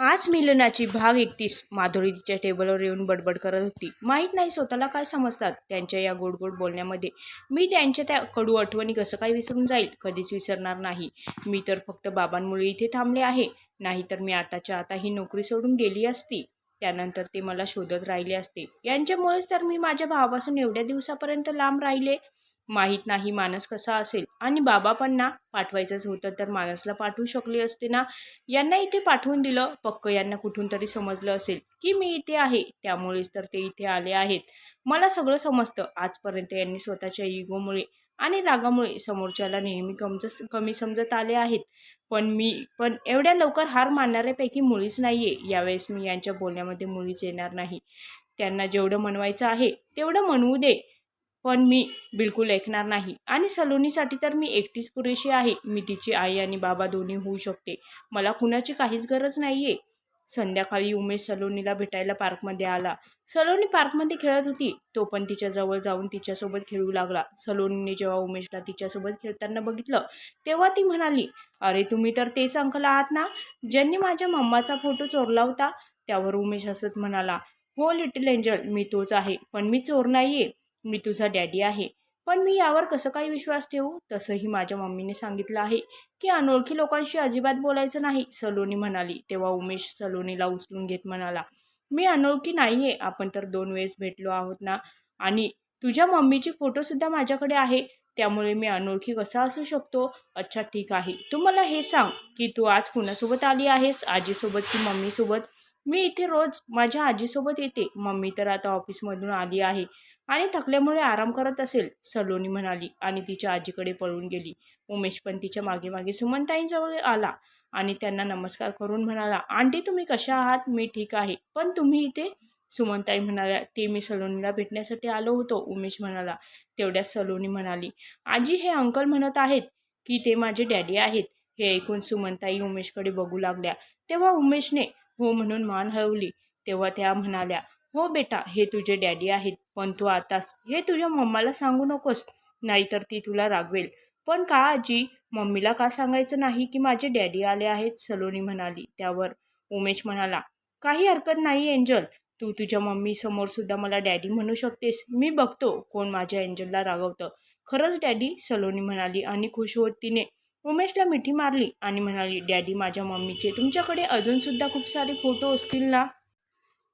आज मिलनाची भाग एकतीस. माधुरी तिच्या टेबलवर येऊन बडबड करत होती. माहीत नाही स्वतःला काय समजतात. त्यांच्या या गोड गोड बोलण्यामध्ये मी त्यांच्या त्या कडू आठवणी कसं काय विसरून जाईल? कधीच विसरणार नाही. मी तर फक्त बाबांमुळे इथे थांबले आहे. नाहीतर मी आताच्या आता ही नोकरी सोडून गेली असती. त्यानंतर ते मला शोधत राहिले असते. यांच्यामुळेच तर मी माझ्या भावापासून एवढ्या दिवसापर्यंत लांब राहिले. माहीत नाही मानस कसा असेल. आणि बाबा पण ना पाठवायचंच होतं तर मानसला पाठवू शकले असते ना? यांना इथे पाठवून दिलं. पक्क यांना कुठून तरी समजलं असेल की मी इथे आहे. त्यामुळेच तर ते इथे आले आहेत. मला सगळं समजतं. आजपर्यंत यांनी स्वतःच्या इगोमुळे आणि रागामुळे समोरच्याला नेहमी कमज कमी समजत आले आहेत. पण मी पण एवढ्या लवकर हार मानणाऱ्यापैकी मुळीच नाही आहे यावेळेस मी यांच्या बोलण्यामध्ये मुळीच येणार नाही. त्यांना जेवढं म्हणवायचं आहे तेवढं म्हणवू दे. पण मी बिलकुल ऐकणार नाही. आणि सलोनीसाठी तर मी एकटीच पुरेशी आहे. मी तिची आई आणि बाबा दोन्ही होऊ शकते. मला कुणाची काहीच गरज नाही आहे संध्याकाळी उमेश सलोनीला भेटायला पार्कमध्ये आला. सलोनी पार्कमध्ये खेळत होती. तो पण तिच्याजवळ जाऊन तिच्यासोबत खेळू लागला. सलोनीने जेव्हा उमेशला तिच्यासोबत खेळताना बघितलं तेव्हा ती म्हणाली अरे तुम्ही तर तेच अंकल आहात ना? ज्यांनी माझ्या मम्माचा फोटो चोरला होता. त्यावर उमेश हसत म्हणाला हो लिटिल एंजल मी तोच आहे. पण मी चोर नाही आहे मी तुझा डॅडी आहे. पण मी यावर कसं काही विश्वास ठेवू? तसंही माझ्या मम्मीने सांगितलं आहे की अनोळखी लोकांशी अजिबात बोलायचं नाही सलोनी म्हणाली. तेव्हा उमेश सलोनीला उचलून घेत म्हणाला मी अनोळखी नाही आहे आपण तर दोन वेळेस भेटलो आहोत ना? आणि तुझ्या मम्मीची फोटोसुद्धा माझ्याकडे आहे. त्यामुळे मी अनोळखी कसा असू शकतो? अच्छा ठीक आहे. तू मला हे सांग की तू आज कुणासोबत आली आहेस? आजीसोबत की मम्मीसोबत? मी इथे रोज माझ्या आजीसोबत येते. मम्मी तर आता ऑफिसमधून आली आहे. आणि थकल्यामुळे आराम करत असेल सलोनी म्हणाली आणि तिच्या आजीकडे पळून गेली. उमेश पण तिच्यामागे मागे सुमनताईंजवळ आला आणि त्यांना नमस्कार करून म्हणाला आंटी तुम्ही कशा आहात? मी ठीक आहे. पण तुम्ही इथे? सुमनताई म्हणाल्या ते मी सलोनीला भेटण्यासाठी आलो होतो. उमेश म्हणाला तेवढ्यात सलोनी म्हणाली आजी हे अंकल म्हणत आहेत की ते माझे डॅडी आहेत. हे ऐकून सुमनताई उमेशकडे बघू लागल्या. तेव्हा उमेशने हो म्हणून मान हळवली तेव्हा त्या म्हणाल्या हो बेटा हे तुझे डॅडी आहेत. पण तू आताच. हे तुझ्या मम्माला सांगू नकोस नाहीतर ती तुला रागवेल. पण का आजी? मम्मीला का सांगायचं नाही की माझे डॅडी आले आहेत? सलोनी म्हणाली त्यावर. उमेश म्हणाला काही हरकत नाही एंजल. तू तुझ्या मम्मी समोर सुद्धा मला डॅडी म्हणू शकतेस. मी बघतो कोण माझ्या एंजलला रागवतं. खरंच डॅडी? सलोनी म्हणाली आणि खुश होत तिने. उमेशला मिठी मारली आणि म्हणाली डॅडी माझ्या मम्मीचे तुमच्याकडे अजूनसुद्धा खूप सारे फोटो असतील ना?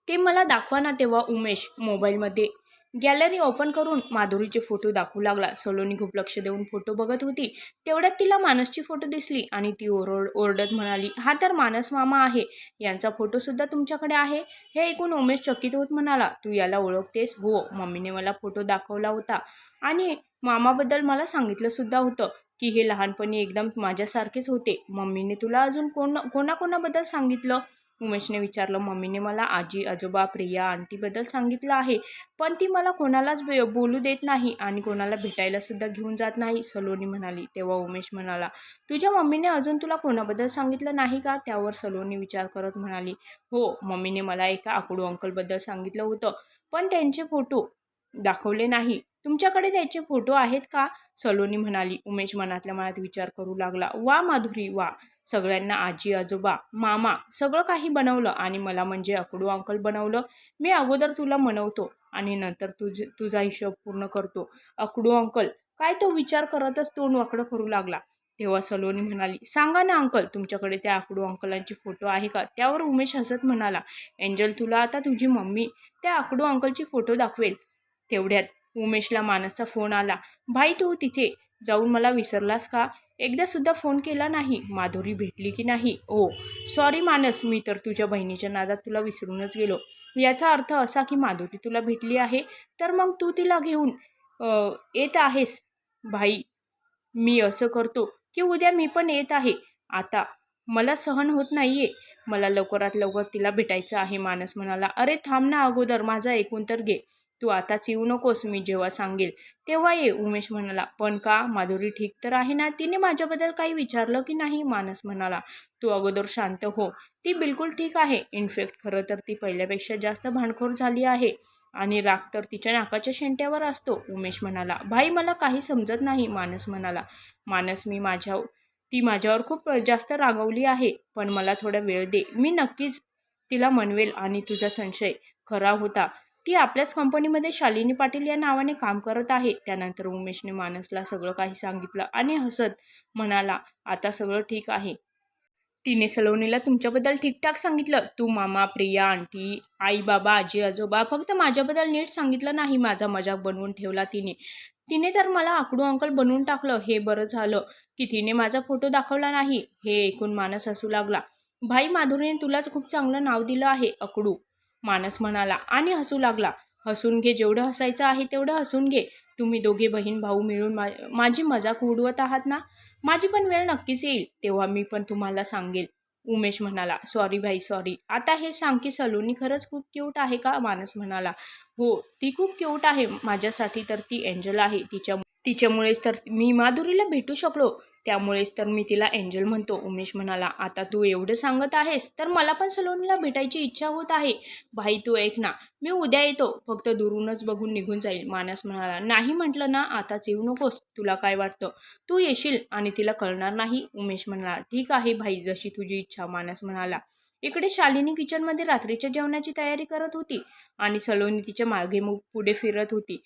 ते मला दाखवा ना तेव्हा उमेश. मोबाईलमध्ये गॅलरी ओपन करून माधुरीचे फोटो दाखवू लागला. सलोनी खूप लक्ष देऊन फोटो बघत होती. तेवढ्यात तिला मानसची फोटो दिसली आणि ती ओरड ओरडत म्हणाली हा तर मानस मामा आहे. यांचा फोटोसुद्धा तुमच्याकडे आहे? हे ऐकून उमेश चकित होत म्हणाला तू याला ओळखतेस? हो मम्मीने मला फोटो दाखवला होता. आणि मामाबद्दल मला सांगितलंसुद्धा होतं की हे लहानपणी एकदम माझ्यासारखेच होते. मम्मीने तुला अजून कोण कोणाकोणाबद्दल सांगितलं? उमेशने विचारलं मम्मीने मला आजी आजोबा प्रिया आंटीबद्दल सांगितलं आहे पण ती मला कोणालाच बोलू देत नाही आणि कोणाला भेटायला सुद्धा घेऊन जात नाही सलोनी म्हणाली. तेव्हा उमेश म्हणाला तुझ्या मम्मीने अजून तुला कोणाबद्दल सांगितलं नाही का? त्यावर सलोनी विचार करत म्हणाली हो मम्मीने मला एका आकडू अंकलबद्दल सांगितलं होतं पण त्यांचे फोटो दाखवले नाही. तुमच्याकडे त्याचे फोटो आहेत का? सलोनी म्हणाली. उमेश मनातल्या मनात विचार करू लागला वा माधुरी वा. सगळ्यांना आजी आजोबा मामा सगळं काही बनवलं आणि मला म्हणजे अकडू अंकल बनवलं. मी अगोदर तुला म्हणवतो आणि नंतर तुझ तुझा हिशोब पूर्ण करतो. अकडू अंकल काय तो विचार करतच तोंड वाकडं करू लागला. तेव्हा सलोनी म्हणाली सांगा ना अंकल तुमच्याकडे त्या आकडू अंकलांची फोटो आहे का? त्यावर उमेश हसत म्हणाला एंजल तुला आता तुझी मम्मी त्या आकडू अंकलची फोटो दाखवेल. तेवढ्यात उमेशला मानसचा फोन आला भाई तू तिथे जाऊन मला विसरलास का? एकदा सुद्धा फोन केला नाही. माधुरी भेटली की नाही? ओ सॉरी मानस मी तर तुझ्या बहिणीच्या नादात तुला विसरूनच गेलो. याचा अर्थ असा की माधुरी तुला भेटली आहे तर मग तू तिला घेऊन येत आहेस. भाई मी असं करतो की उद्या मी पण येत आहे. आता मला सहन होत नाही आहे मला लवकरात लवकर तिला भेटायचं आहे मानस म्हणाला. अरे थांब ना अगोदर माझा ऐकून तर घे. तू आताच येऊ नकोस मी जेव्हा सांगेल तेव्हा ये उमेश म्हणाला. पण का? माधुरी ठीक तर आहे ना? तिने माझ्याबद्दल काही विचारलं की नाही? मानस म्हणाला. तू अगोदर शांत हो. ती बिलकुल ठीक आहे. इनफॅक्ट खरं तर ती पहिल्यापेक्षा जास्त भांडखोर झाली आहे आणि राग तर तिच्या नाकाच्या शेंट्यावर असतो उमेश म्हणाला. भाई मला काही समजत नाही मानस म्हणाला. मानस मी माझ्या ती माझ्यावर खूप जास्त रागवली आहे पण मला थोडा वेळ दे. मी नक्कीच तिला म्हणवेल आणि तुझा संशय खरा होता. ती आपल्याच कंपनीमध्ये शालिनी पाटील या नावाने काम करत आहे. त्यानंतर उमेशने मानसला सगळं काही सांगितलं आणि हसत म्हणाला आता सगळं ठीक आहे. तिने सलोनीला तुमच्याबद्दल ठीकठाक सांगितलं. तू मामा प्रिया आंटी आई बाबा आजी आजोबा फक्त माझ्याबद्दल नीट सांगितलं नाही. माझा मजाक बनवून ठेवला तिने. तिने तर मला आकडू अंकल बनवून टाकलं. हे बरं झालं की तिने माझा फोटो दाखवला नाही. हे ऐकून मानस हसू लागला. भाई माधुरीने तुलाच खूप चांगलं नाव दिलं आहे अकडू. मानस म्हणाला आणि हसू लागला. हसून घे जेवढं हसायचं आहे तेवढं हसून घे. तुम्ही दोघे बहीण भाऊ मिळून मा माझी मजाक उडवत आहात ना? माझी पण वेळ नक्कीच येईल तेव्हा मी पण तुम्हाला सांगेल. उमेश म्हणाला सॉरी भाई सॉरी आता हे सांग की सलोनी खरंच खूप क्यूट आहे का? मानस म्हणाला हो ती खूप क्यूट आहे. माझ्यासाठी तर ती एंजल आहे. तिच्या तिच्यामुळेच तर मी माधुरीला भेटू शकलो. त्यामुळेच तर मी तिला एंजल म्हणतो. उमेश म्हणाला आता तू एवढं सांगत आहेस तर मला पण सलोनीला भेटायची इच्छा होत आहे. भाई तू ऐक ना मी उद्या येतो. फक्त दुरूनच बघून निघून जाईल. मानस म्हणाला नाही म्हटलं ना आताच येऊ नकोस. तुला काय वाटतं? तू येशील आणि तिला कळणार नाही. उमेश म्हणाला ठीक आहे भाई जशी तुझी इच्छा. मानस म्हणाला इकडे शालिनी किचनमध्ये रात्रीच्या जेवणाची तयारी करत होती आणि सलोनी तिच्यामागे मग पुढे फिरत होती.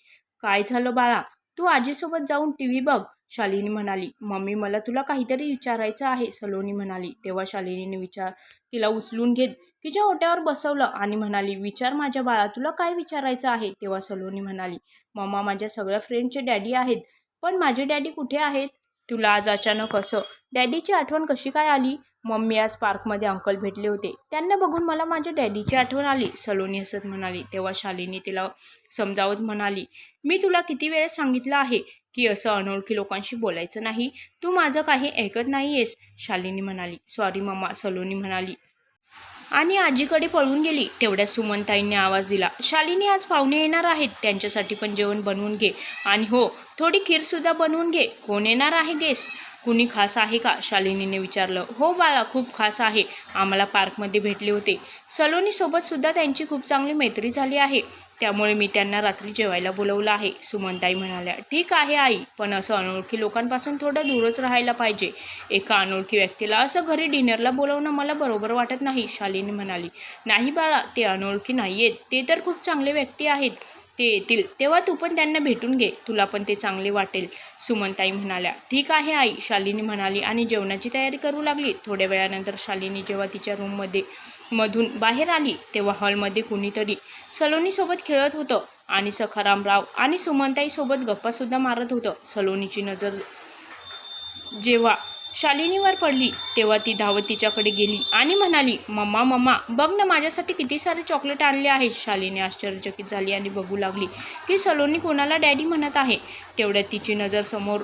काय झालं बाळा? तू आजीसोबत जाऊन टी व्ही बघ. शालिनी म्हणाली मम्मी मला तुला काहीतरी विचारायचं आहे सलोनी म्हणाली. तेव्हा शालिनीने विचार तिला उचलून घेत तिच्या ओट्यावर बसवलं आणि म्हणाली विचार माझ्या बाळा तुला काय विचारायचं आहे? तेव्हा सलोनी म्हणाली मम्मा माझ्या सगळ्या फ्रेंडचे डॅडी आहेत पण माझे डॅडी कुठे आहेत? तुला आज अचानक असं डॅडीची आठवण कशी काय आली? मम्मी आज पार्कमध्ये अंकल भेटले होते त्यांना बघून मला माझ्या डॅडीची आठवण आली सलोनी हसत म्हणाली. तेव्हा शालिनी तिला समजावत म्हणाली मी तुला किती वेळेस सांगितलं आहे की असं अनोळखी लोकांशी बोलायचं नाही. तू माझं काही ऐकत नाही आहेस शालिनी म्हणाली. सॉरी मम्मा सलोनी म्हणाली. आणि आजीकडे पळून गेली. तेवढ्यात सुमनताईंनी आवाज दिला. शालिनी आज पाहुणे येणार आहेत. त्यांच्यासाठी पण जेवण बनवून घे. आणि हो थोडी खीरसुद्धा बनवून घे. कोण येणार आहे गेस्ट कुणी खास आहे का? शालिनीने विचारलं. हो बाळा खूप खास आहे. आम्हाला पार्कमध्ये भेटले होते. सलोनीसोबतसुद्धा त्यांची खूप चांगली मैत्री झाली आहे. त्यामुळे मी त्यांना रात्री जेवायला बोलवलं आहे. सुमनताई म्हणाल्या ठीक आहे आई पण असं अनोळखी लोकांपासून थोडं दूरच राहायला पाहिजे. एका अनोळखी व्यक्तीला असं घरी डिनरला बोलवणं मला बरोबर वाटत नाही शालिनी म्हणाली. नाही बाळा ते अनोळखी नाही आहेत ते तर खूप चांगले व्यक्ती आहेत. ते येतील. तेव्हा तू पण त्यांना भेटून घे. तुला पण ते चांगले वाटेल. सुमनताई म्हणाल्या. ठीक आहे आई शालिनी म्हणाली आणि जेवणाची तयारी करू लागली. थोड्या वेळानंतर शालिनी जेव्हा तिच्या रूममध्ये मधून बाहेर आली तेव्हा हॉलमध्ये कुणीतरी सलोनीसोबत खेळत होतं आणि सखारामराव आणि सुमनताईसोबत गप्पासुद्धा मारत होतं. सलोनीची नजर जेव्हा शालिनीवर पडली तेव्हा ती धावत तिच्याकडे गेली आणि म्हणाली मम्मा मम्मा बघ ना माझ्यासाठी किती सारे चॉकलेट आणले आहेत. शालिनी आश्चर्यचकित झाली आणि बघू लागली की सलोनी कोणाला डॅडी म्हणत आहे. तेवढ्यात तिची नजर समोर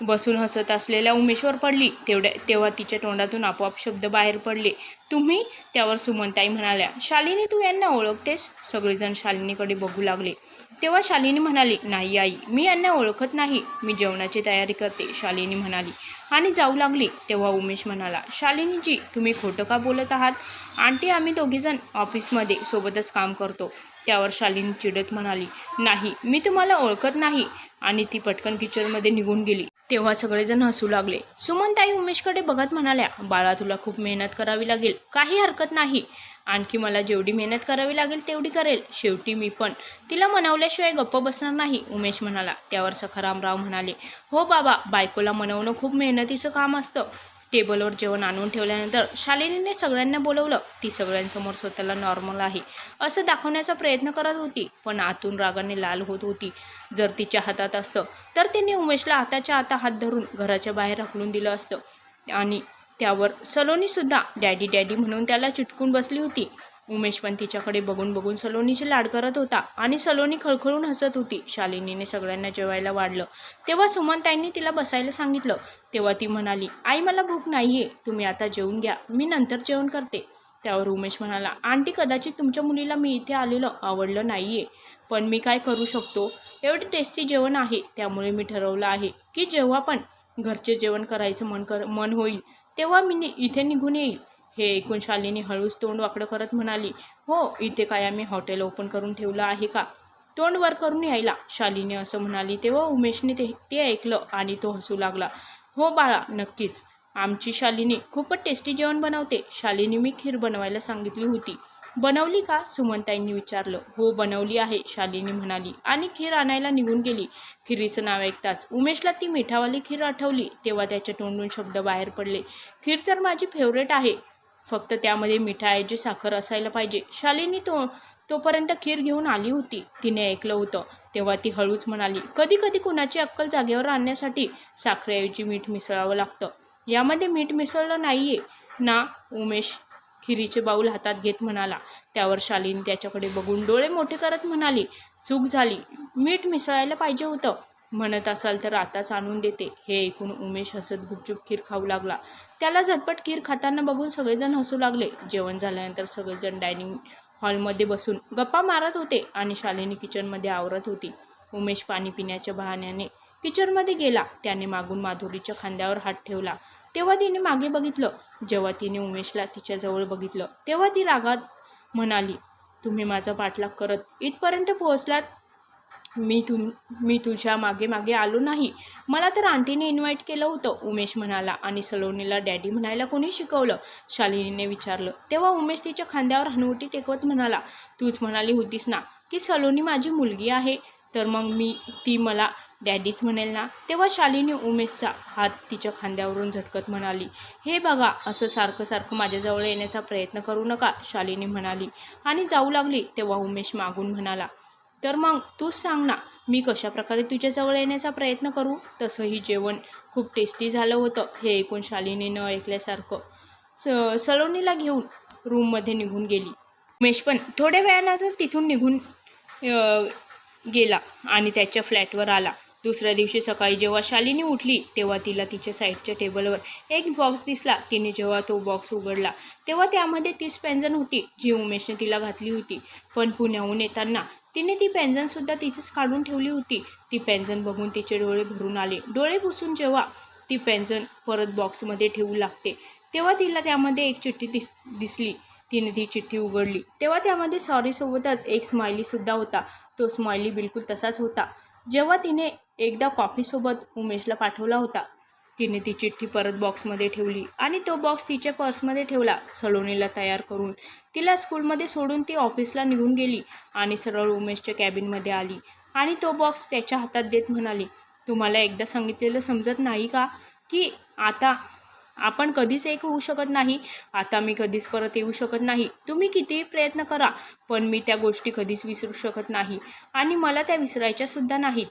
बसून हसत असलेल्या उमेशवर पडली. तेवढ्या तेव्हा तिच्या तोंडातून आपोआप शब्द बाहेर पडले. तुम्ही? त्यावर सुमनताई म्हणाल्या. शालिनी तू यांना ओळखतेस? सगळेजण शालिनीकडे बघू लागले. तेव्हा शालिनी म्हणाली नाही आई मी यांना ओळखत नाही. मी जेवणाची तयारी करते. शालिनी म्हणाली. आणि जाऊ लागली. तेव्हा उमेश म्हणाला शालिनीजी तुम्ही खोटं का बोलत आहात? आंटी आम्ही दोघीजण ऑफिसमध्ये सोबतच काम करतो. त्यावर शालिनी चिडत म्हणाली नाही मी तुम्हाला ओळखत नाही. आणि ती पटकन किचनमध्ये निघून गेली. तेव्हा सगळेजण हसू लागले. सुमनताई उमेशकडे बघत म्हणाल्या बाळा तुला खूप मेहनत करावी लागेल. काही हरकत नाही. आणखी मला जेवढी मेहनत करावी लागेल तेवढी करेल. शेवटी मी पण. तिला मनवल्याशिवाय गप्प बसणार नाही उमेश म्हणाला. त्यावर सखारामराव म्हणाले हो बाबा बायकोला मनवणं खूप मेहनतीचं काम असतं. टेबलवर जेवण आणून ठेवल्यानंतर शालिनीने सगळ्यांना बोलवलं ती सगळ्यांसमोर स्वतःला नॉर्मल आहे. असं दाखवण्याचा प्रयत्न करत होती पण आतून रागाने लाल होत होती. जर तिच्या हातात असतं तर तिने उमेशला हाताच्या आता हात धरून घराच्या बाहेर हकलून दिलं असतं. आणि त्यावर सलोनीसुद्धा डॅडी डॅडी म्हणून त्याला चिटकून बसली होती. उमेश पण तिच्याकडे बघून बघून सलोनीचे लाड करत होता आणि सलोनी खळखळून हसत होती. शालिनीने सगळ्यांना जेवायला वाढलं. तेव्हा सुमनताईंनी तिला बसायला सांगितलं. तेव्हा ती म्हणाली आई मला भूक नाही आहे तुम्ही आता जेवून घ्या. मी नंतर जेवण करते. त्यावर उमेश म्हणाला आंटी कदाचित तुमच्या मुलीला मी इथे आलेलं आवडलं नाही आहे पण मी काय करू शकतो? एवढे टेस्टी जेवण आहे. त्यामुळे मी ठरवलं आहे की जेव्हा पण घरचे जेवण करायचं मन कर मन होईल तेव्हा मी नि इथे निघून येईल. हे ऐकून शालिनी हळूच तोंड वाकडं करत म्हणाली हो इथे काय आम्ही हॉटेल ओपन करून ठेवलं आहे का? तोंड वर करून यायला शालिनी असं म्हणाली. तेव्हा उमेशने ते ते ऐकलं आणि तो हसू लागला. हो बाळा नक्कीच. आमची शालिनी खूपच टेस्टी जेवण बनवते. शालिनी मी खीर बनवायला सांगितली होती. बनवली का? सुमनताईंनी विचारलं. हो बनवली आहे शालिनी म्हणाली आणि खीर आणायला निघून गेली. खिरीचं नाव ऐकताच उमेशला ती मिठावाली खीर आठवली. तेव्हा त्याच्या तोंडून शब्द बाहेर पडले. खीर तर माझी फेवरेट आहे. फक्त त्यामध्ये मिठाऐवजी साखर असायला पाहिजे. शालिनी तो तोपर्यंत खीर घेऊन आली होती. तिने ऐकलं होतं. तेव्हा ती हळूच म्हणाली कधी कधी कुणाची अक्कल जागेवर आणण्यासाठी साखरेऐवजी मीठ मिसळावं लागतं. यामध्ये मीठ मिसळलं नाहीये. ना उमेश खिरीचे बाऊल हातात घेत म्हणाला. त्यावर शालिनी त्याच्याकडे बघून डोळे मोठे करत म्हणाली चूक झाली. मीठ मिसळायला पाहिजे होतं. म्हणत असाल तर आताच आणून देते. हे ऐकून उमेश हसत गुपचूप खीर खाऊ लागला. त्याला झटपट खीर खाताना बघून सगळेजण हसू लागले. जेवण झाल्यानंतर सगळेजण डायनिंग हॉलमध्ये बसून गप्पा मारत होते आणि शालिनी किचनमध्ये आवरत होती. उमेश पाणी पिण्याच्या बहाण्याने किचनमध्ये गेला. त्याने मागून माधुरीच्या खांद्यावर हात ठेवला. तेव्हा तिने मागे बघितलं. जेव्हा तिने उमेशला तिच्याजवळ बघितलं तेव्हा ती रागात म्हणाली तुम्ही माझा पाठलाग करत इथपर्यंत पोहोचलात? मी तुम मी तुझ्या मागे मागे आलो नाही. मला तर आंटीने इन्व्हाइट केलं होतं उमेश म्हणाला आणि सलोनीला डॅडी म्हणायला कोणी शिकवलं? शालिनीने विचारलं. तेव्हा उमेश तिच्या खांद्यावर हनुवटी टेकवत म्हणाला तूच म्हणाली होतीस ना की सलोनी माझी मुलगी आहे? तर मग मी ती मला डॅडीच म्हणेल ना? तेव्हा शालिनी उमेशचा हात तिच्या खांद्यावरून झटकत म्हणाली हे बघा असं सारखं सारखं माझ्याजवळ येण्याचा प्रयत्न करू नका शालिनी म्हणाली आणि जाऊ लागली. तेव्हा उमेश मागून म्हणाला तर मग तूच सांग ना मी कशा प्रकारे तुझ्याजवळ येण्याचा प्रयत्न करू? तसंही जेवण खूप टेस्टी झालं होतं हे ऐकून शालिनी न ऐकल्यासारखं. स सलोनीला घेऊन रूममध्ये निघून गेली. उमेश पण थोड्या वेळानंतर तिथून निघून गेला आणि त्याच्या फ्लॅटवर आला. दुसऱ्या दिवशी सकाळी जेव्हा शालिनी उठली तेव्हा तिला तिच्या साईडच्या टेबलवर एक बॉक्स दिसला. तिने जेव्हा तो बॉक्स उघडला तेव्हा त्यामध्ये तीच स्पेंजन होती जी उमेशने तिला घातली होती. पण पुण्याहून येताना तिने ती पेन्झनसुद्धा तिथेच काढून ठेवली होती. ती पेन्झन बघून तिचे डोळे भरून आले. डोळे पुसून जेव्हा ती पेन्झन परत बॉक्समध्ये ठेवू लागते तेव्हा तिला त्यामध्ये एक चिठ्ठी दिस दिसली. तिने ती चिठ्ठी उघडली. तेव्हा त्यामध्ये सॉरीसोबतच एक स्मायलीसुद्धा होता. तो स्माइली बिलकुल तसाच होता. जेव्हा तिने एकदा कॉफीसोबत उमेशला पाठवला होता तिने ती चिठ्ठी परत बॉक्समध्ये ठेवली आणि तो बॉक्स तिच्या पर्समध्ये ठेवला. सलोनीला तयार करून तिला स्कूलमध्ये सोडून ती ऑफिसला निघून गेली आणि सरळ उमेशच्या कॅबिनमध्ये आली आणि तो बॉक्स त्याच्या हातात देत म्हणाली तुम्हाला एकदा सांगितलेलं समजत नाही का की आता आपण कधीच एक होऊ शकत नाही? आता मी कधीच परत येऊ शकत नाही. तुम्ही कितीही प्रयत्न करा पण मी त्या गोष्टी कधीच विसरू शकत नाही आणि मला त्या विसरायच्या सुद्धा नाहीत.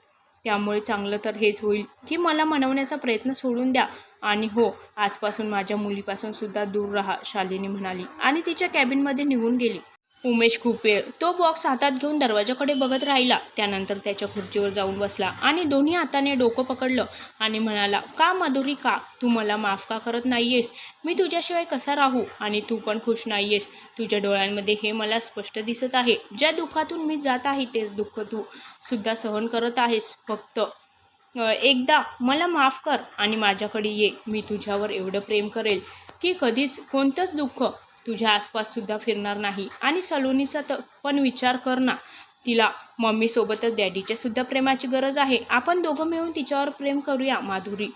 त्यामुळे चांगलं तर हेच होईल. की मला मनवण्याचा प्रयत्न सोडून द्या. आणि हो आजपासून माझ्या मुलीपासून सुद्धा दूर राहा शालिनी म्हणाली. आणि तिच्या कॅबिनमध्ये निघून गेली. उमेश खूप वेळ तो बॉक्स हातात घेऊन दरवाजाकडे बघत राहिला. त्यानंतर त्याच्या खुर्चीवर जाऊन बसला आणि दोन्ही हाताने डोकं पकडलं आणि म्हणाला का माधुरी का? तू मला माफ का करत नाही आहेस मी तुझ्याशिवाय कसा राहू? आणि तू पण खुश नाही आहेस तुझ्या डोळ्यांमध्ये हे मला स्पष्ट दिसत आहे. ज्या दुःखातून मी जात आहे तेच दुःख तू सुद्धा सहन करत आहेस. फक्त एकदा मला माफ कर आणि माझ्याकडे ये. मी तुझ्यावर एवढं प्रेम करेल की कधीच कोणतंच दुःख तुझ्या आसपाससुद्धा फिरणार नाही. आणि सलोनीचा तर पण विचार कर ना. तिला मम्मीसोबतच डॅडीच्या सुद्धा प्रेमाची गरज आहे. आपण दोघं मिळून तिच्यावर प्रेम करूया माधुरी.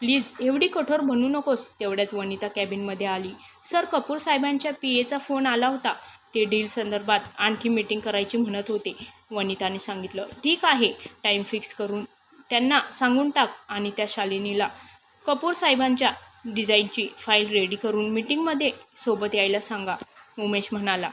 प्लीज एवढी कठोर बनू नकोस तेवढ्यात वनिता कॅबिनमध्ये आली. सर कपूर साहेबांच्या पी एचा फोन आला होता. ते डील संदर्भात आणखी मीटिंग करायची म्हणत होते. वनिताने सांगितलं ठीक आहे टाईम फिक्स करून त्यांना सांगून टाक. आणि त्या शालिनीला कपूर साहेबांच्या डिझाईनची फाईल रेडी करून मीटिंगमध्ये सोबत यायला सांगा उमेश म्हणाला.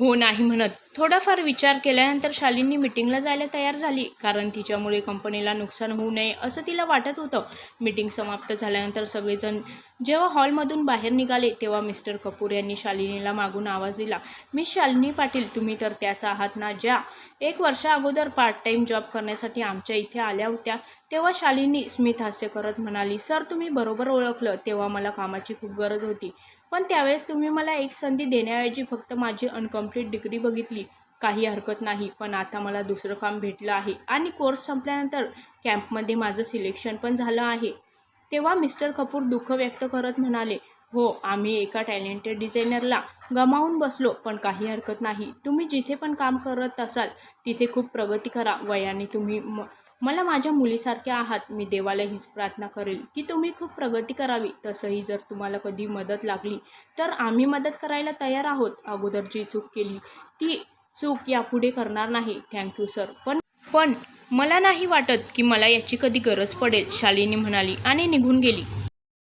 हो नाही म्हणत. थोडाफार विचार केल्यानंतर शालिनी मिटिंगला जायला तयार झाली. कारण तिच्यामुळे कंपनीला नुकसान होऊ नये असं तिला वाटत होतं. मीटिंग समाप्त झाल्यानंतर सगळेजण जेव्हा हॉलमधून बाहेर निघाले तेव्हा मिस्टर कपूर यांनी शालिनीला मागून आवाज दिला मी शालिनी पाटील तुम्ही तर त्याच आहात ना ज्या? एक वर्षा अगोदर पार्ट टाईम जॉब करण्यासाठी आमच्या इथे आल्या होत्या. तेव्हा शालिनी स्मित हास्य करत म्हणाली सर तुम्ही बरोबर ओळखलं तेव्हा मला कामाची खूप गरज होती. पण त्यावेळेस तुम्ही मला एक संधी देण्याऐवजी फक्त माझी अनकम्प्लीट डिग्री बघितली. काही हरकत नाही पण आता मला दुसरं काम भेटलं आहे आणि कोर्स संपल्यानंतर कॅम्पमध्ये माझं सिलेक्शन पण झालं आहे. तेव्हा मिस्टर कपूर दुःख व्यक्त करत म्हणाले हो आम्ही एका टॅलेंटेड डिझायनरला गमावून बसलो पण काही हरकत नाही. तुम्ही जिथे पण काम करत असाल तिथे खूप प्रगती करा. वयाने तुम्ही म मला माझ्या मुलीसारखे आहात मी देवाला हीच प्रार्थना करेल. की तुम्ही खूप प्रगती करावी. तसंही जर तुम्हाला कधी मदत लागली तर आम्ही मदत करायला तयार आहोत. अगोदर जी चूक केली ती चूक यापुढे करणार नाही. थँक्यू सर पण पण मला नाही वाटत की मला याची कधी गरज पडेल शालिनी म्हणाली आणि निघून गेली.